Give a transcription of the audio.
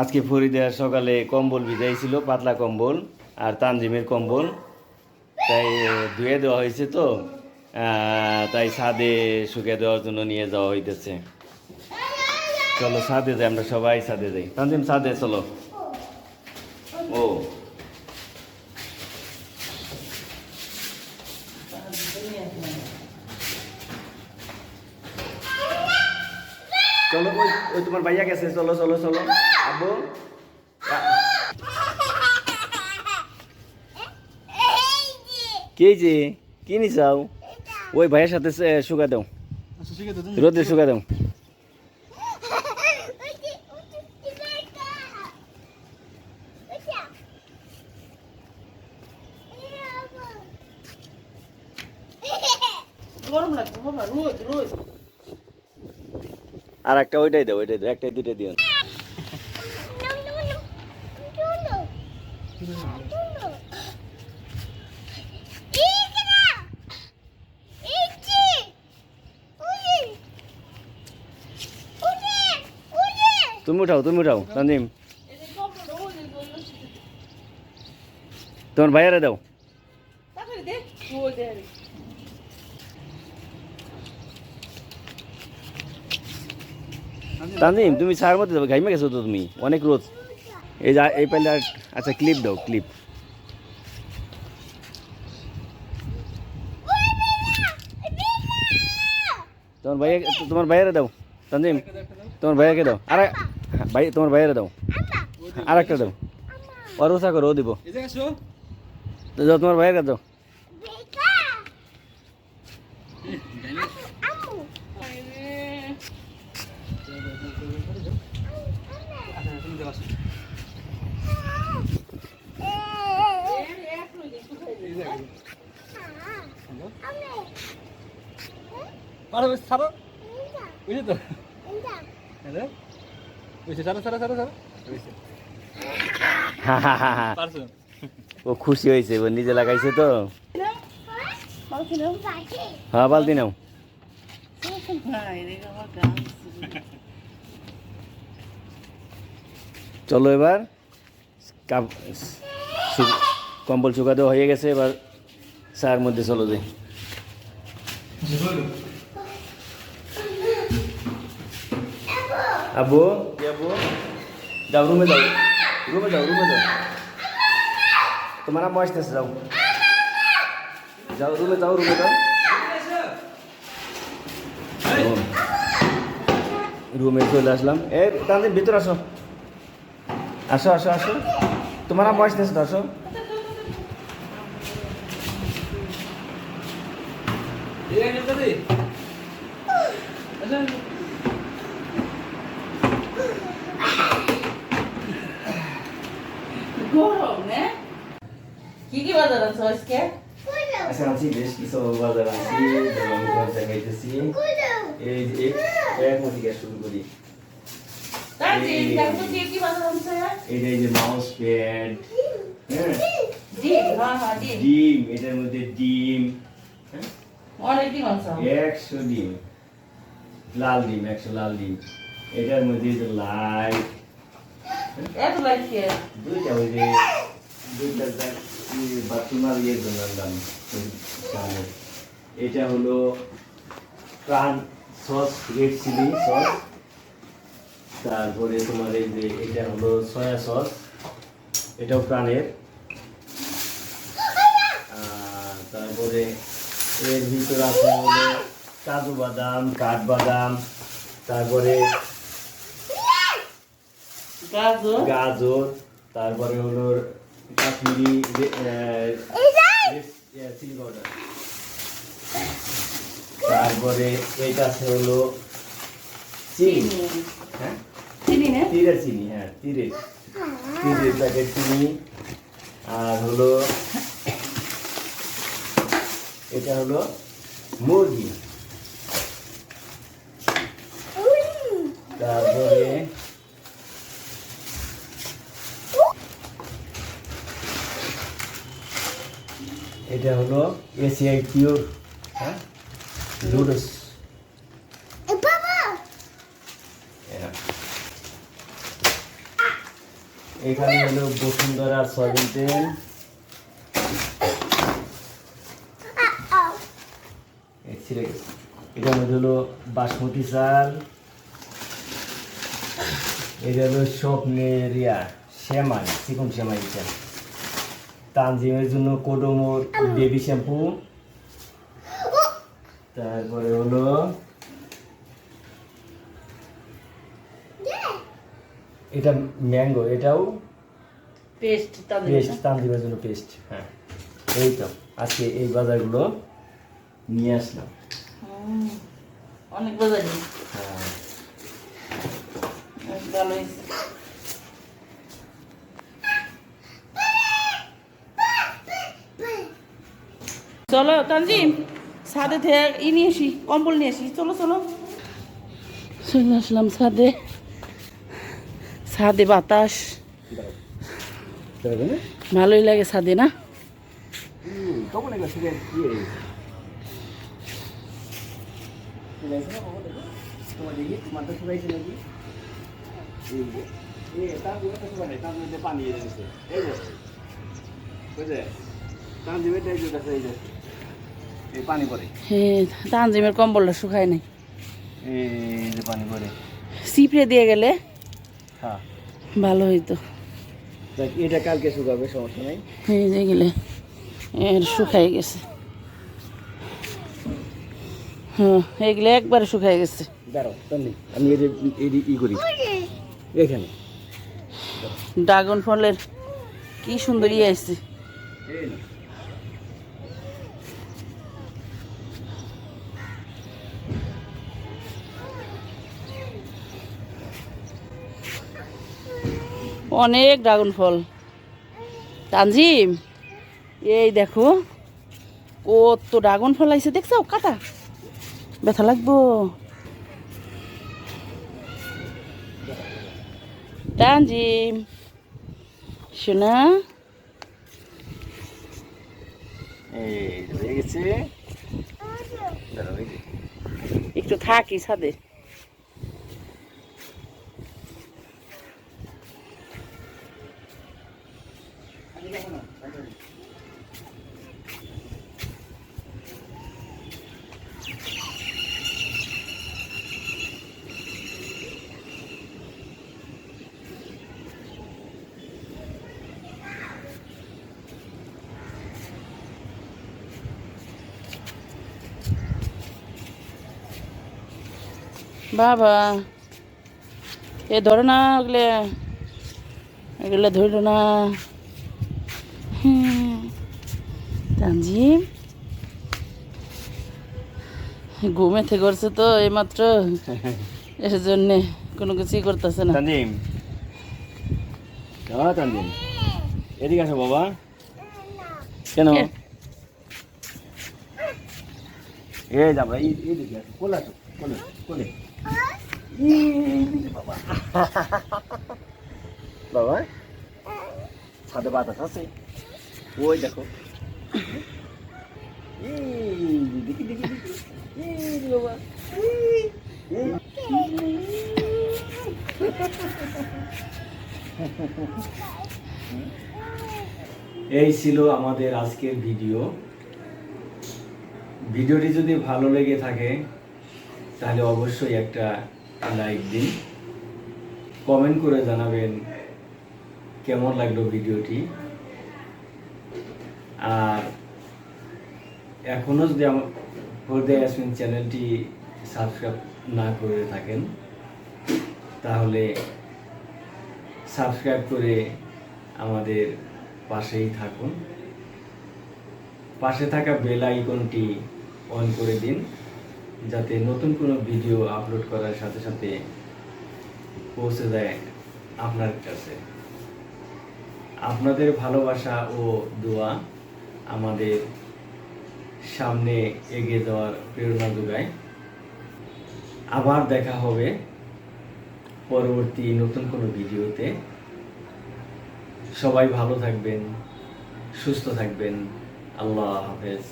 আজকে ফরিদার সকালে কম্বল ভিজাইছিল, পাতলা কম্বল আর তানজিমের কম্বল। তাই ধুয়ে দেওয়া হয়েছে তো তাই ছাদে শুকিয়ে দেওয়ার জন্য নিয়ে যাওয়া হইতেছে। চলো ছাদে যাই, আমরা সবাই ছাদে যাই। তানজিম, ছাদে চলো। ও। চলো ওই তোমার ভাইয়া গেছে। চলো চলো চলো। আব্বু কে যে কি নি চাও ওই ভাইয়ের সাথে শুকা দাও। রোদে শুকা দাও। আর একটা ওইটাই দাও ওইটাই দাও একটাই দুইটা দিও তুমি উঠাও তুমি উঠাও তানজিম তোমার ভাইয়ারে দাও। তানজিম তুমি ছাড় মধ্যে ঘাইমে গেছো তো তুমি, অনেক রোদ। এই যা, এই পাইলে আচ্ছা ক্লিপ দাও ক্লিপ তোমার ভাইয়া তোমার ভাইয়ারে দাও তানজিম তোমার ভাইয়াকে দাও। আর ভাই তোমার ভাইয়ারে দাও। আর একটা দাও। আর উষা করো ও দিব। তো যাও তোমার ভাইয়াকে দাও। ও খুশি হয়েছে ও নিজে লাগাইছে তো। হ্যাঁ বালতি নাও। চলো এবার। কম্বল শুকা দেওয়া হয়ে গেছে এবার চার মধ্যে চলো যাই। আব্বু কি আব্বু যাও রুমে যাও। রুমে যাও রুমে যাও। তোমার আম্মু আসতেছে যাও। যাও রুমে যাও রুমে যাও। রুমে চলে আসলাম। এ তাদের ভিতর আসো। আসো আসো আসো। তোমার আম্মু আসতেছে তো আসো। গরম না কি কি বাজার আছে আজকে আচ্ছা আছি বেশ কিছু বাজার আছি যেমন দেখাইতেছি এই যে এক গ্যাস শুরু করি এই যে মাউস প্যাড হ্যাঁ ডিম এটার মধ্যে ডিম অনেক ডিম আছে একশো ডিম লাল ডিম একশো লাল ডিম এটার মধ্যে যে লাইট এত লাগছে দুইটা ওই যে দুইটা বাথরুম আর ইয়ের জন্য আনলাম এটা হলো প্রাণ সস রেড চিলি সস। তারপরে তোমার এই যে এটা হলো সয়া সস এটাও প্রাণের। তারপরে এর ভিতরে আছে হলো কাজু বাদাম কাঠবাদাম তারপরে গাজর গাজর তারপরে হলো কাশ্মীরি চিলি পাউডার তারপরে এটা আছে হলো চিনি হ্যাঁ চিনি না তীরের চিনি হ্যাঁ তীরের তীরের প্যাকেট চিনি আর হলো এটা হলো মুরগি তারপরে এটা হলো এসিআই পিওর হ্যাঁ? এখানে হলো বসুন্ধরা সয়াবিন তেল। ছিঁড়ে গেছে। এটার মধ্যে হলো বাসমতি চাল। এটা হলো স্বপ্নের ইয়া শ্যামাই চিকন শ্যামাই এটা তানজিমের জন্য কোডোমোর বেবি শ্যাম্পু। তারপরে হলো এটা ম্যাঙ্গো এটাও পেস্ট পেস্ট তানজিমের জন্য পেস্ট হ্যাঁ। এই তো আজকে এই বাজারগুলো নিয়ে আসলাম। অনেক বাজারি হ্যাঁ। ভালো চলো তানজিম ছাদে থেকে ই নিয়ে আসি কম্বল নিয়ে আসি। চলো চলো। চলে আসলাম ছাদে। ছাদে বাতাস। ভালোই লাগে ছাদে না? পানি পানি পড়ে হ্যাঁ তানজিমের কম্বলটা শুকায় নাই। এই যে পানি পড়ে সিপড়ে দিয়ে গেলে হ্যাঁ। ভালো হইতো। দেখ এটা কালকে শুকাবে সমস্যা নাই। যে গেলে এর শুকাই গেছে। হ্যাঁ এগুলো একবারে শুকাই গেছে। দাঁড়াও আমি ই করি। এখানে। ড্রাগন ফলের কি সুন্দর ইয়ে আসছে অনেক ড্রাগন ফল। তানজিম এই দেখো কত ড্রাগন ফল আইছে দেখছ? কাটা। ব্যথা লাগবো। তানজিম শোনা। একটু থাকি ছাদে। বাবা এ ধরো না ওগুলো এগুলো ধরো না। হুম। তানজিম ঘুমে থেকে করছে তো এইমাত্র। এর জন্যে কোনো কিছুই করতেছে না। তানজিম তানজিম। এদিকে আসো বাবা। কেন? এই যাব এই এইদিকে আসো। কোলে আসো কোলে কোলে। বাবা, ছাদে বাতাস আছে। ওই দেখো। দেখি দেখি বাবা। এই ছিল আমাদের আজকের ভিডিও। ভিডিওটি যদি ভালো লেগে থাকে তাহলে অবশ্যই একটা লাইক দিন। কমেন্ট করে জানাবেন কেমন লাগল ভিডিওটি। আর এখনও যদি আমার হৃদয় ইয়াসমিন চ্যানেলটি সাবস্ক্রাইব না করে থাকেন, তাহলে সাবস্ক্রাইব করে আমাদের পাশেই থাকুন। পাশে থাকা বেল আইকনটি অন করে দিন। যাতে নতুন কোনো ভিডিও আপলোড করার সাথে সাথে পৌঁছে যায় আপনার কাছে। আপনাদের ভালোবাসা ও দোয়া আমাদের সামনে এগিয়ে যাওয়ার প্রেরণা যোগায়। আবার দেখা হবে পরবর্তী নতুন কোনো ভিডিওতে। সবাই ভালো থাকবেন, সুস্থ থাকবেন। আল্লাহ হাফেজ।